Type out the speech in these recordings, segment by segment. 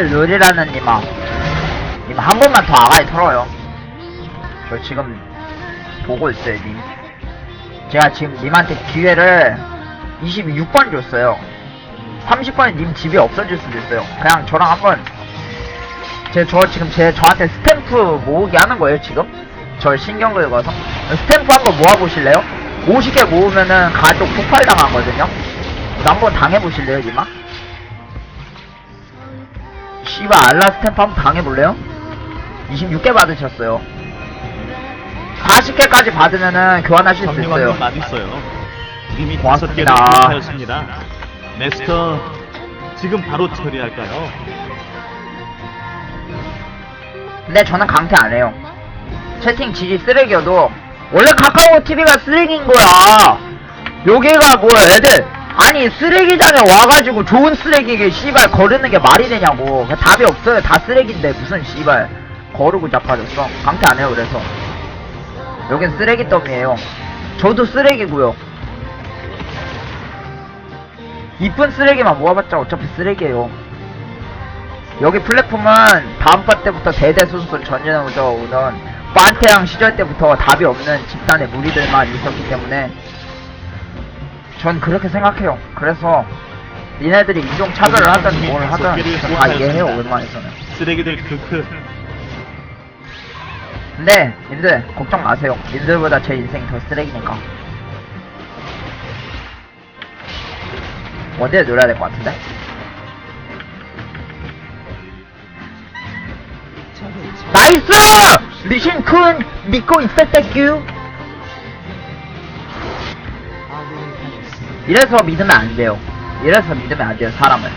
룰이라는 님아 님 한 번만 더 아가리 털어요. 저 지금 보고 있어요 님. 제가 지금 님한테 기회를 26번 줬어요. 30번에 님 집이 없어질 수도 있어요. 그냥 저랑 한번 제 저 지금 제 저한테 스탬프 모으기 하는 거예요 지금? 저 신경 긁어서. 스탬프 한번 모아보실래요? 50개 모으면은 가족 폭발당하거든요? 한번 당해보실래요 님아? 씨발 알라 스탬프 한번 당해볼래요? 26개 받으셨어요 40개까지 받으면은 교환하실 수 있어요 정리왕님 맛있어요. 이미 다섯 개를 고맙습니다. 하였습니다. 메스터, 지금 바로 처리할까요? 근데 저는 강퇴 안 해요. 채팅 질이 쓰레기여도 원래 카카오 TV가 쓰레기인 거야. 여기가 뭐 애들 아니 쓰레기장에 와가지고 좋은 쓰레기게 씨발 거르는 게 말이 되냐고. 그 답이 없어요. 다 쓰레기인데 무슨 씨발 거르고 자빠졌어. 강퇴 안 해요. 그래서 여긴 쓰레기 더미에요. 저도 쓰레기고요. 이쁜 쓰레기만 모아봤자 어차피 쓰레기예요. 여기 플랫폼은 다음 파 때부터 대대손손 전진해오자 오던 판테랑 시절 때부터 답이 없는 집단의 무리들만 있었기 때문에 전 그렇게 생각해요. 그래서 니네들이 인종 차별을 하든 뭘 하든 저다 이해해요 웬만해서는. 쓰레기들 크크. 근데 님들 걱정 마세요. 님들보다 제 인생이 더 쓰레기니까. 원딜 놀아야 될 것 같은데? 나이스! 리신 쿤 믿고 있었다규 이래서 믿으면 안 돼요. 이래서 믿으면 안 돼요, 사람을.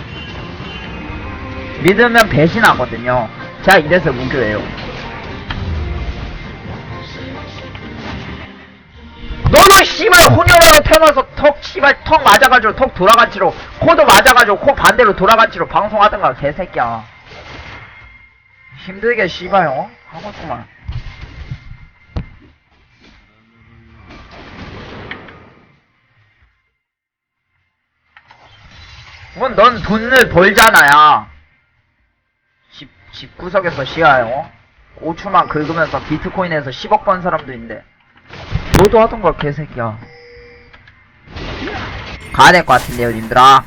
믿으면 배신하거든요. 제가 이래서 무교해요. 너도 씨발 혼혈하고 태어나서 턱 씨발 턱 맞아가지고 턱 돌아간치로 코도 맞아가지고 코 반대로 돌아간치로 방송하던가 개새끼야 힘들게 씨발 어? 하고 있구만 그건 넌 돈을 벌잖아 야 집, 집구석에서 씨야 어? 5초만 긁으면서 비트코인에서 10억 번 사람도 있는데. 너도 하던가 개새끼야. 가야 될 것 같은데요 님들아